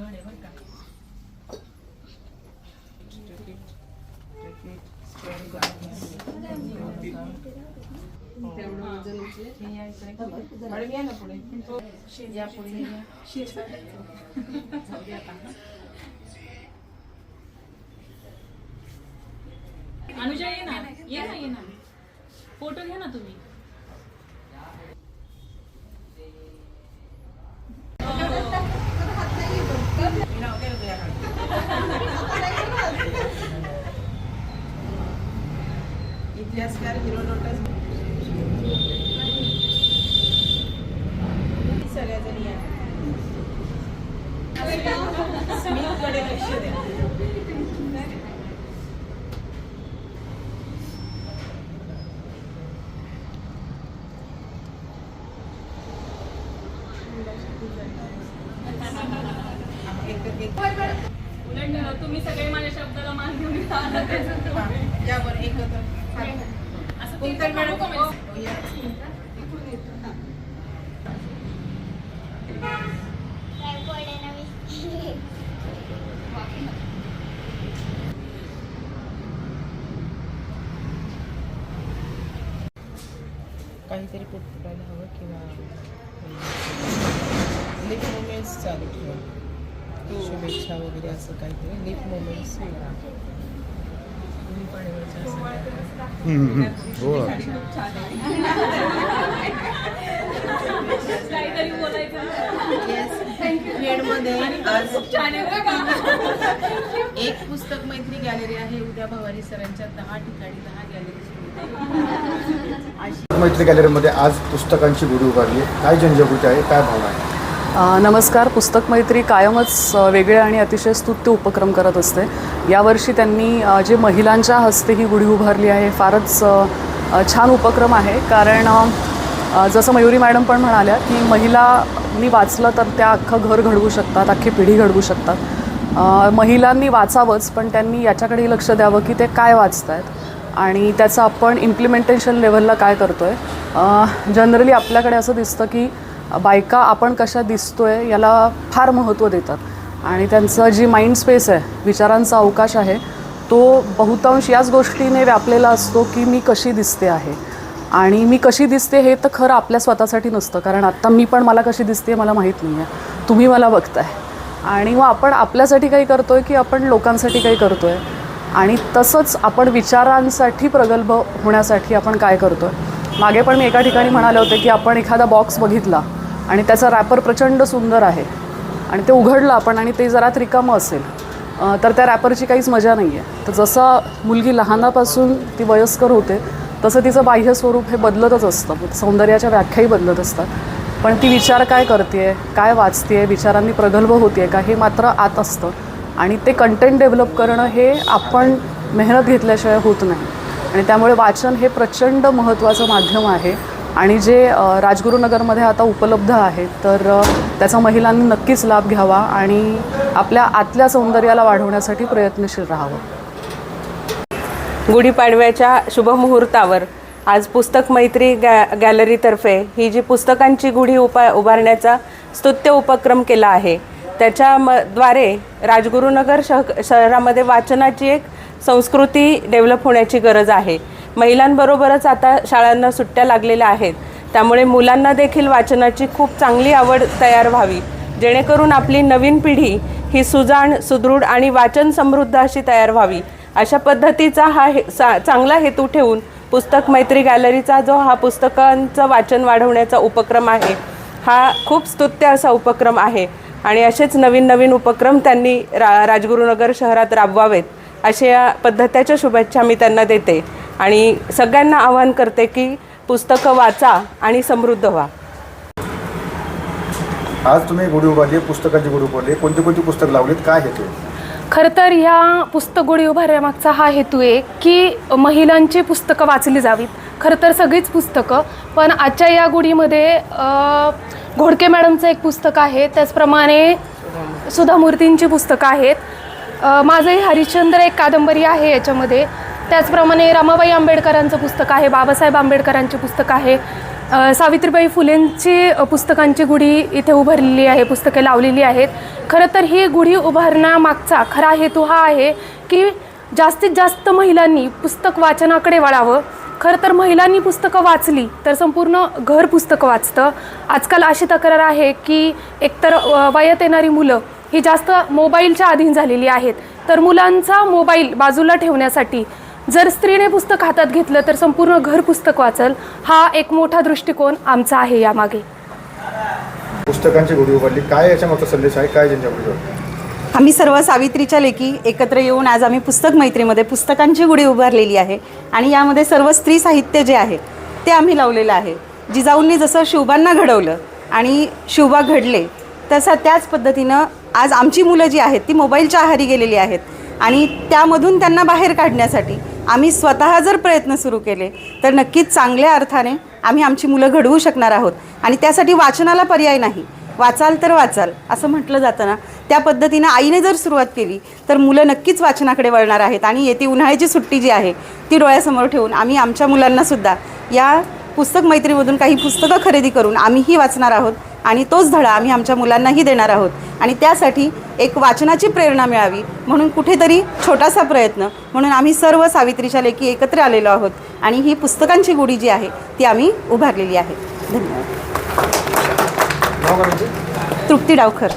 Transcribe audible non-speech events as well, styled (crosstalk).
जड आहे बरं अनुजा ये ना ये ना ये ना. फोटो घ्या ना तुम्ही. इतिहासकार हिरोडोटस सगळ्याजणी या. (laughs) स्मिथकडे लक्ष द्या एक- एक- उलट तुम्ही सगळे माझ्या शब्दाला मान घेऊन एकत्र. असं मॅडम? हो. काहीतरी पुटपुटायला हवं किंवा लिप मोमेंट्स चालू ठेवा. शुभेच्छा वगैरे असं काहीतरी लिप मोमेंट्स हो खेडमध्ये आज? एक पुस्तक मैत्री गॅलरी आहे उद्या भवानी सरांच्या दहा ठिकाणी दहा गॅलरी मैत्री गॅलरीमध्ये आज पुस्तकांची गुढी उभारली. काय जनजागृती आहे काय भावना आहे नमस्कार. पुस्तक मैत्री कायमच वेगळे आणि अतिशय स्तुत्य उपक्रम करत असते. यावर्षी त्यांनी जे महिलांच्या हस्ते ही गुढी उभारली आहे फारच छान उपक्रम आहे. कारण जसं मयुरी मॅडम पण म्हणाल्या की महिलांनी वाचलं तर त्या अख्खं घर घडवू शकतात अख्खी पिढी घडवू शकतात. महिलांनी वाचावंच पण त्यांनी याच्याकडे लक्ष द्यावं की ते काय वाचत आहेत आणि त्याचं आपण इम्प्लिमेंटेशन लेवलला काय करतो आहे जनरली आपल्याकडे असं दिसतं की बायका आपण कशा दिसतोय याला फार महत्त्व देतात. आणि त्यांचं जी माइंड स्पेस आहे विचारांचा अवकाश आहे तो बहुतांश याच गोष्टीने व्यापलेला असतो की मी कशी दिसते आहे. आणि मी कशी दिसते हे तर खरं आपल्या स्वतःसाठी नसतं कारण आत्ता मी पण मला कशी दिसते मला माहीत नाही आहे तुम्ही मला बघताय. आणि मग आपण आपल्यासाठी काही करतो आहे की आपण लोकांसाठी काही करतो आहे आणि तसंच आपण विचारांसाठी प्रगल्भ होण्यासाठी आपण काय करतो आहे मागे पण मी एका ठिकाणी म्हणाले होते की आपण एखादा बॉक्स बघितला आणि त्याचा रॅपर प्रचंड सुंदर आहे. आणि ते उघडलं आपण आणि ते जरा रिकामं असेल. तर त्या रॅपरची काहीच मजा नाही आहे तर जसं मुलगी लहानापासून ती वयस्कर होते तसं तिचं बाह्य स्वरूप हे बदलतच असतं. म्हणजे सौंदर्याच्या व्याख्याही बदलत असतात. पण ती विचार काय करते काय वाचते विचारांनी प्रगल्भ होते का हे मात्र आत असतं. आणि ते कंटेंट डेव्हलप करणं हे आपण मेहनत घेतल्याशिवाय होत नाही. आणि त्यामुळे वाचन हे प्रचंड महत्त्वाचं माध्यम आहे. आणि जे राजगुरुनगरमध्ये आता उपलब्ध आहे तर त्याचा महिलांनी नक्कीच लाभ घ्यावा आणि आपल्या आतल्या सौंदर्याला वाढवण्यासाठी प्रयत्नशील राहावं. गुढीपाडव्याच्या शुभमुहूर्तावर आज पुस्तक मैत्री गॅ गॅलरीतर्फे ही जी पुस्तकांची गुढी उपा उभारण्याचा स्तुत्य उपक्रम केला आहे त्याच्या म द्वारे राजगुरुनगर शह शहरामध्ये वाचनाची एक संस्कृती डेव्हलप होण्याची गरज आहे. महिलांबरोबरच आता शाळांना सुट्ट्या लागलेल्या आहेत. त्यामुळे मुलांना देखील वाचनाची खूप चांगली आवड तयार व्हावी. जेणेकरून आपली नवीन पिढी ही सुजाण सुदृढ आणि वाचन समृद्ध अशी तयार व्हावी. अशा पद्धतीचा हा हे सा चांगला हेतू ठेवून पुस्तक मैत्री गॅलरीचा जो हा पुस्तकांचं वाचन वाढवण्याचा उपक्रम आहे हा खूप स्तुत्य असा उपक्रम आहे. आणि असेच नवीन नवीन उपक्रम त्यांनी रा राजगुरुनगर शहरात राबवावेत अशा पद्धत्याच्या शुभेच्छा मी त्यांना देते. आणि सगळ्यांना आवाहन करते की पुस्तकं वाचा आणि समृद्ध व्हा. आज तुम्ही गुढी उभारली पुस्तकांची गुढी उभारली. कोणती कोणती पुस्तक लावलीत? काय हेतू? खरं तर ह्या पुस्तक गोडी उभारण्यामागचा हा हेतू आहे की महिलांची पुस्तकं वाचली जावीत. खरं तर सगळीच पुस्तकं पण आजच्या या गुढीमध्ये घोडके मॅडमचं एक पुस्तक आहे. त्याचप्रमाणे सुधा मूर्तींची पुस्तकं आहेत. माझंही हरिश्चंद्र एक कादंबरी आहे याच्यामध्ये. त्याचप्रमाणे रमाबाई आंबेडकरांचं पुस्तक आहे बाबासाहेब आंबेडकरांचे पुस्तक आहे. सावित्रीबाई फुलेंची पुस्तकांची गुढी इथे उभारलेली आहे पुस्तके लावलेली आहेत. खरं तर ही गुढी उभारण्यामागचा खरा हेतू हा आहे की जास्तीत जास्त महिलांनी पुस्तक वाचनाकडे वळावं. खरं तर महिलांनी पुस्तकं वाचली तर संपूर्ण घर पुस्तकं वाचतं. आजकाल अशी तक्रार आहे की एकतर वयात येणारी मुलं ही जास्त मोबाईलच्या अधीन झालेली आहेत. तर मुलांचा मोबाईल बाजूला ठेवण्यासाठी जर स्त्रीने पुस्तक हातात घेतलं तर संपूर्ण घर पुस्तक वाचल हा एक मोठा दृष्टिकोन आमचा आहे यामागे. पुस्तकांची गुढी उभारली काय याच्या मागचा संदेश आहे? काय आम्ही सर्व सावित्रीच्या लेखी एकत्र येऊन आज आम्ही पुस्तक मैत्रीमध्ये पुस्तकांची गुढी उभारलेली आहे आणि यामध्ये सर्व स्त्री साहित्य जे आहे ते आम्ही लावलेलं आहे. जिजाऊंनी जसं शिवबांना घडवलं आणि शिवबा घडले तसं त्याच पद्धतीनं आज आमची मुलं जी आहेत ती मोबाईलच्या आहारी गेलेली आहेत. आणि त्यामधून त्यांना बाहेर काढण्यासाठी आम्ही स्वतः जर प्रयत्न सुरू केले तर नक्कीच चांगल्या अर्थाने आम्ही आमची मुलं घडवू शकणार आहोत. आणि त्यासाठी वाचनाला पर्याय नाही. वाचाल तर वाचाल असं म्हटलं जातं ना. त्या पद्धतीनं आईने जर सुरुवात केली तर मुलं नक्कीच वाचनाकडे वळणार आहेत. आणि येते उन्हाळ्याची सुट्टी जी आहे ती डोळ्यासमोर ठेवून आम्ही आमच्या मुलांनासुद्धा या पुस्तक मैत्रीमधून काही पुस्तकं खरेदी करून आम्हीही वाचणार आहोत. आणि तोच धडा आम्ही आमच्या मुलांनाही देणार आहोत. आणि त्यासाठी एक वाचनाची प्रेरणा मिळावी म्हणून कुठेतरी छोटासा प्रयत्न म्हणून आम्ही सर्व सावित्रीच्या लेखी एकत्र आलेलो आहोत. आणि ही पुस्तकांची गुढी जी आहे ती आम्ही उभारलेली आहे. धन्यवाद. तृप्ती डावखर.